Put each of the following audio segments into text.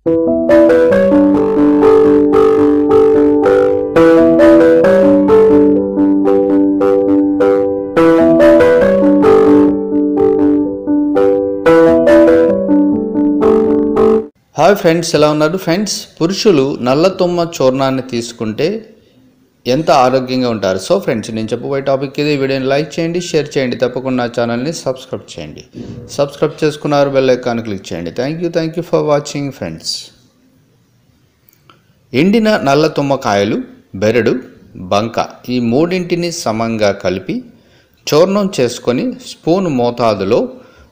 Hi friends ఎలా ఉన్నారు? Friends పురుషులు నల్ల తుమ్మ చూర్ణాన్ని తీసుకుంటే ఎంత ఆరోగ్యంగా ఉంటారు? సో ఫ్రెండ్స్ నేను చెప్పబోయే టాపిక్ ఇది వీడియోని లైక్ చేయండి షేర్ చేయండి. తప్పకుండా ఛానల్ని సబ్స్క్రైబ్ చేయండి. సబ్స్క్రైబ్ చేసుకున్నారు బెల్ ఐకాన్ క్లిక్ చేయండి. Thank you thank you for watching friends ఎండిన నల్ల తుమ్మకాయలు బెరడు బంక ఈ మూడింటిని సమంగా కలిపి చూర్ణం చేసుకొని స్పూన్ మోతాదులో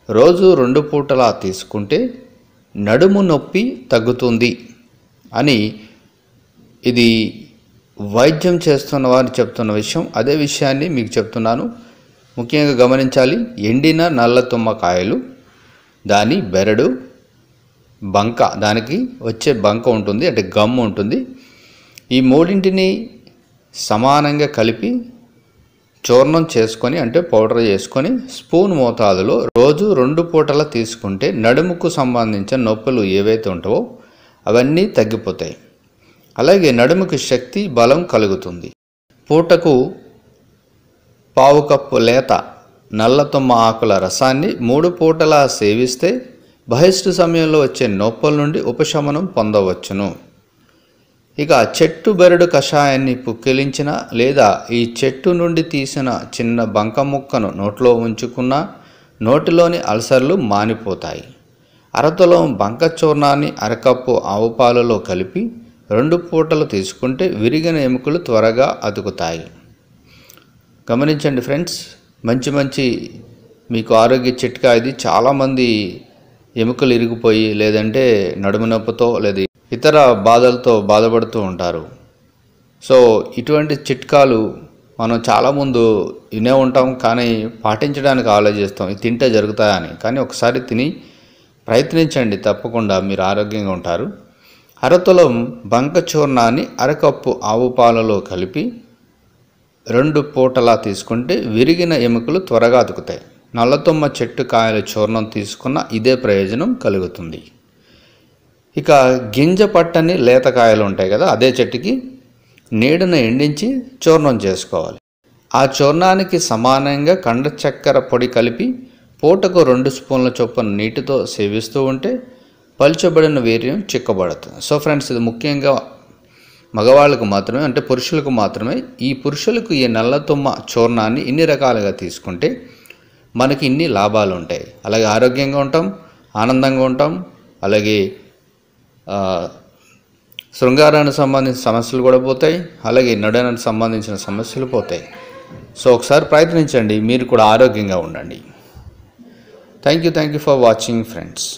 రోజు రెండు పూటలా తీసుకుంటే నడుము నొప్పి తగ్గుతుంది అని ఇది వైద్యం చేస్తున్న వారు చెప్తున్న విషయం అదే విషయాన్ని మీకు చెప్తున్నాను. ముఖ్యంగా గమనించాలి ఎండిన నల్ల తుమ్మకాయలు దాని బెరడు బంక దానికి వచ్చే బంక ఉంటుంది అంటే గమ్ ఉంటుంది. ఈ మూడింటిని సమానంగా కలిపి చూర్ణం చేసుకొని అంటే పౌడర్ చేసుకొని స్పూన్ మోతాదులో రోజు రెండు పూటల తీసుకుంటే నడుముకు సంబంధించిన నొప్పులు ఏవైతే ఉంటావో అవన్నీ తగ్గిపోతాయి. అలాగే నడుముకి శక్తి బలం కలుగుతుంది. పూటకు పావు కప్పు లేత నల్లతుమ్మ ఆకుల రసాన్ని మూడు పూటలా సేవిస్తే బహిష్టు సమయంలో వచ్చే నొప్పుల నుండి ఉపశమనం పొందవచ్చును. ఇక చెట్టు బెరడు కషాయాన్ని పుక్కిలించిన లేదా ఈ చెట్టు నుండి తీసిన చిన్న బంక ముక్కను నోట్లో ఉంచుకున్న నోటిలోని అల్సర్లు మానిపోతాయి. అరతలో బంక చూర్ణాన్ని అరకప్పు ఆవు పాలలో కలిపి రెండు పూటలు తీసుకుంటే విరిగిన ఎముకలు త్వరగా అతుకుతాయి. గమనించండి ఫ్రెండ్స్ మంచి మంచి మీకు ఆరోగ్య చిట్కా ఇది. చాలామంది ఎముకలు ఇరిగిపోయి లేదంటే నడుము నొప్పితో లేదా ఇతర బాధలతో బాధపడుతూ ఉంటారు. సో ఇటువంటి చిట్కాలు మనం చాలా ముందు వినే ఉంటాం కానీ పాటించడానికి ఆలోచిస్తాం. ఇది తింటే జరుగుతాయని. కానీ ఒకసారి తిని ప్రయత్నించండి తప్పకుండా మీరు ఆరోగ్యంగా ఉంటారు. అరతులం బంక చూర్ణాన్ని అరకప్పు ఆవు పాలలో కలిపి రెండు పూటలా తీసుకుంటే విరిగిన ఎముకలు త్వరగా అతుకుతాయి. నల్లతుమ్మ చెట్టు కాయల చూర్ణం తీసుకున్న ఇదే ప్రయోజనం కలుగుతుంది. ఇక గింజ పట్టని లేతకాయలు ఉంటాయి కదా అదే చెట్టుకి నీడను ఎండించి చూర్ణం చేసుకోవాలి. ఆ చూర్ణానికి సమానంగా కండ చక్కెర పొడి కలిపి పూటకు రెండు స్పూన్ల చొప్పున నీటితో సేవిస్తూ ఉంటే పలుచబడిన వీర్యం చిక్కబడుతుంది. సో ఫ్రెండ్స్ ఇది ముఖ్యంగా మగవాళ్ళకు మాత్రమే అంటే పురుషులకు మాత్రమే ఈ పురుషులకు ఈ నల్లతుమ్మ చూర్ణాన్ని ఇన్ని రకాలుగా తీసుకుంటే మనకి ఇన్ని లాభాలు ఉంటాయి. అలాగే ఆరోగ్యంగా ఉంటాం ఆనందంగా ఉంటాం అలాగే శృంగారానికి సంబంధించిన సమస్యలు కూడా పోతాయి అలాగే నడనానికి సంబంధించిన సమస్యలు పోతాయి. సో ఒకసారి ప్రయత్నించండి మీరు కూడా ఆరోగ్యంగా ఉండండి. Thank you thank you for watching friends